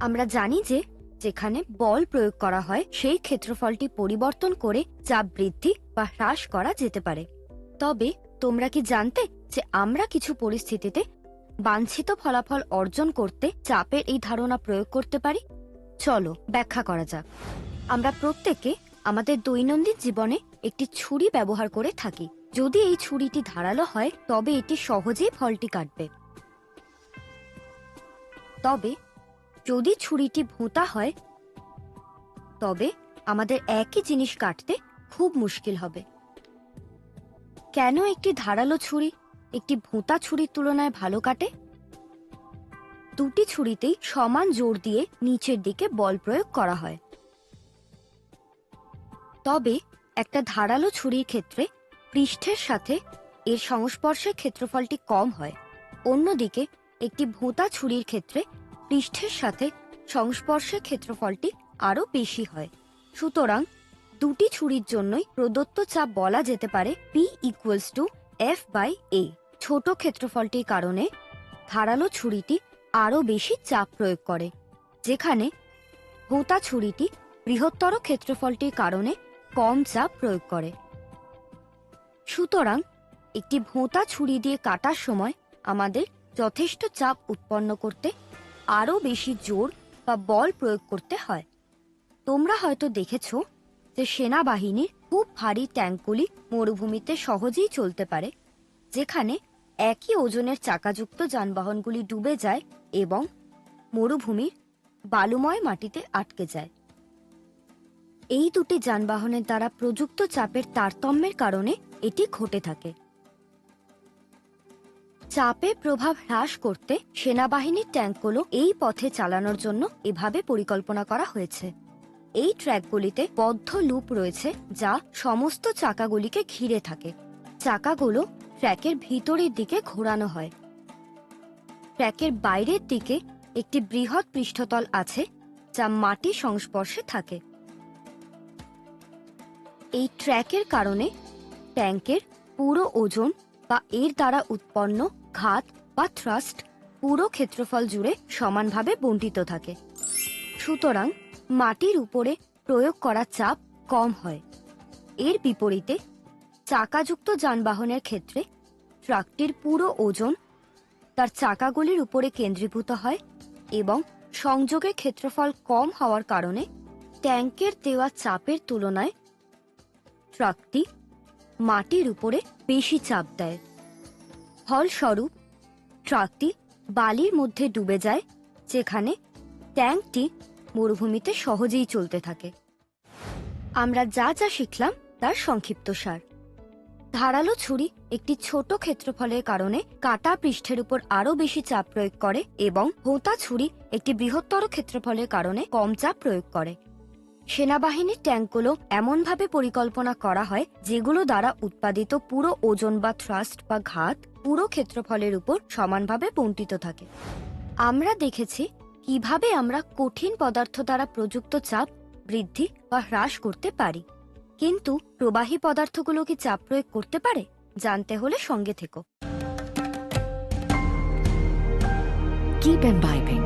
আমরা জানি যে যেখানে বল প্রয়োগ করা হয়, সেই ক্ষেত্রফলটি পরিবর্তন করে চাপ বৃদ্ধি বা হ্রাস করা যেতে পারে। তবে তোমরা কি জানতে যে আমরা কিছু পরিস্থিতিতে বাঞ্ছিত ফলাফল অর্জন করতে চাপের এই ধারণা প্রয়োগ করতে পারি? চলো, ব্যাখ্যা করা যাক। আমরা প্রত্যেকে আমাদের দৈনন্দিন জীবনে একটি ছুরি ব্যবহার করে থাকি। যদি এই ছুরিটি ধারালো হয়, তবে এটি সহজেই ফলটি কাটবে। তবে যদি ছুরিটি ভোঁতা হয়, তবে আমাদের একই জিনিস কাটতে খুব মুশকিল হবে। কেন একটি ধারালো ছুরি একটি ভোঁতা ছুরির তুলনায় ভালো কাটে? দুটি ছুরিতেই সমান জোর দিয়ে নিচের দিকে বল প্রয়োগ করা হয়। তবে একটা ধারালো ছুরির ক্ষেত্রে পৃষ্ঠের সাথে এর সংস্পর্শের ক্ষেত্রফলটি কম হয়। অন্যদিকে একটি ভোঁতা ছুরির ক্ষেত্রে পৃষ্ঠের সাথে সংস্পর্শের ক্ষেত্রফলটি আরও বেশি হয়। সুতরাং দুটি ছুরির জন্যই প্রদত্ত চাপ বলা যেতে পারে P equals to F by A ছোট ক্ষেত্রফলটির কারণে ধারালো ছুরিটি আরও বেশি চাপ প্রয়োগ করে, যেখানে ভোঁতা ছুরিটি বৃহত্তর ক্ষেত্রফলটির কারণে কম চাপ প্রয়োগ করে। সুতরাং একটি ভোঁতা ছুরি দিয়ে কাটার সময় আমাদের যথেষ্ট চাপ উৎপন্ন করতে আরও বেশি জোর বা বল প্রয়োগ করতে হয়। তোমরা হয়তো দেখেছ যে সেনাবাহিনীর খুব ভারী ট্যাঙ্কগুলি মরুভূমিতে সহজেই চলতে পারে, যেখানে একই ওজনের চাকাযুক্ত যানবাহনগুলি ডুবে যায় এবং মরুভূমির বালুময় মাটিতে আটকে যায়। এই দুটি যানবাহনের দ্বারা প্রযুক্ত চাপের তারতম্যের কারণে এটি ঘটে থাকে। চাপে প্রভাব হ্রাস করতে সেনাবাহিনীর ট্যাঙ্কগুলো এই পথে চালানোর জন্য এভাবে পরিকল্পনা করা হয়েছে। এই ট্র্যাকগুলিতে বদ্ধ লুপ রয়েছে যা সমস্ত চাকাগুলিকে ঘিরে থাকে। চাকাগুলো ট্র্যাকের ভিতরের দিকে ঘোরানো হয়। ট্র্যাকের বাইরের দিকে একটি বৃহৎ পৃষ্ঠতল আছে যা মাটি সংস্পর্শে থাকে। এই ট্র্যাকের কারণে ট্যাঙ্কের পুরো ওজন বা এর দ্বারা উৎপন্ন ঘাত বা থ্রাস্ট পুরো ক্ষেত্রফল জুড়ে সমানভাবে বন্টিত থাকে। সুতরাং মাটির উপরে প্রয়োগ করা চাপ কম হয়। এর বিপরীতে চাকাযুক্ত যানবাহনের ক্ষেত্রে ট্রাকটির পুরো ওজন তার চাকাগুলির উপরে কেন্দ্রীভূত হয় এবং সংযোগের ক্ষেত্রফল কম হওয়ার কারণে ট্যাঙ্কের দেওয়া চাপের তুলনায় ট্রাকটি মাটির উপরে বেশি চাপ দেয়। ফলস্বরূপ, ট্রাকটি বালির মধ্যে ডুবে যায়, যেখানে ট্যাঙ্কটি মরুভূমিতে সহজেই চলতে থাকে। আমরা যা যা শিখলাম তার সংক্ষিপ্ত সার। ধারালো ছুরি একটি ছোট ক্ষেত্রফলের কারণে কাটা পৃষ্ঠের উপর আরও বেশি চাপ প্রয়োগ করে এবং হোঁতা ছুরি একটি বৃহত্তর ক্ষেত্রফলের কারণে কম চাপ প্রয়োগ করে। সেনাবাহিনীর ট্যাঙ্কগুলো এমনভাবে পরিকল্পনা করা হয় যেগুলো দ্বারা উৎপাদিত পুরো ওজন বা থ্রাস্ট বা ঘাত পুরো ক্ষেত্রফলের উপর সমানভাবে বন্টিত থাকে। আমরা দেখেছি কীভাবে আমরা কঠিন পদার্থ দ্বারা প্রযুক্ত চাপ বৃদ্ধি বা হ্রাস করতে পারি। কিন্তু প্রবাহী পদার্থগুলো কি চাপ প্রয়োগ করতে পারে? জানতে হলে সঙ্গে থেকো।